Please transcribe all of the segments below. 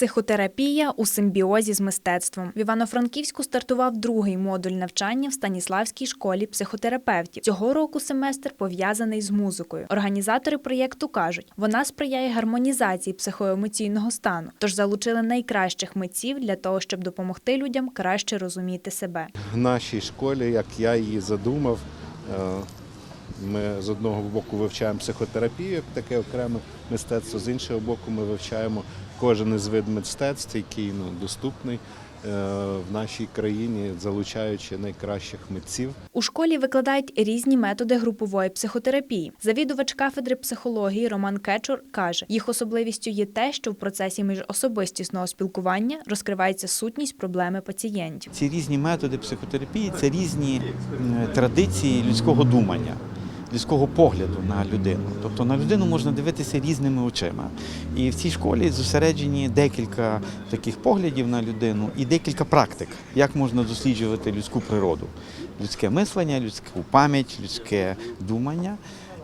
Психотерапія у симбіозі з мистецтвом. В Івано-Франківську стартував другий модуль навчання в Станіславській школі психотерапевтів. Цього року семестр пов'язаний з музикою. Організатори проєкту кажуть, вона сприяє гармонізації психоемоційного стану, тож залучили найкращих митців для того, щоб допомогти людям краще розуміти себе. В нашій школі, як я її задумав, е, ми з одного боку вивчаємо психотерапію, як таке окреме мистецтво, з іншого боку, ми вивчаємо кожен із вид мистецтв, який ну, доступний е, в нашій країні, залучаючи найкращих митців. У школі викладають різні методи групової психотерапії. Завідувач кафедри психології Роман Кечур каже, їх особливістю є те, що в процесі міжособистісного спілкування розкривається сутність проблеми пацієнтів. Ці різні методи психотерапії це різні традиції людського думання, людського погляду на людину. Тобто на людину можна дивитися різними очима. І в цій школі зосереджені декілька таких поглядів на людину і декілька практик, як можна досліджувати людську природу, людське мислення, людську пам'ять, людське думання.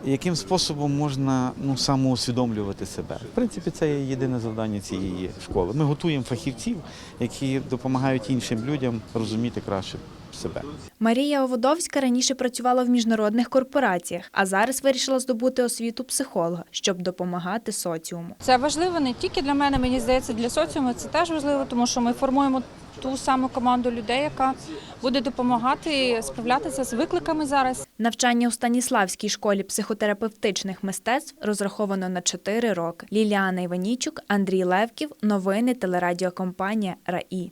Яким способом можна ну, самоусвідомлювати себе? В принципі, це є єдине завдання цієї школи. Ми готуємо фахівців, які допомагають іншим людям розуміти краще себе. Марія Оводовська раніше працювала в міжнародних корпораціях, а зараз вирішила здобути освіту психолога, щоб допомагати соціуму. Це важливо не тільки для мене, мені здається, для соціуму це теж важливо, тому що ми формуємо ту саму команду людей, яка буде допомагати справлятися з викликами зараз. Навчання у Станіславській школі психотерапевтичних мистецтв розраховано на 4 роки. Ліліана Іванічук, Андрій Левків. Новини телерадіокомпанія РАІ.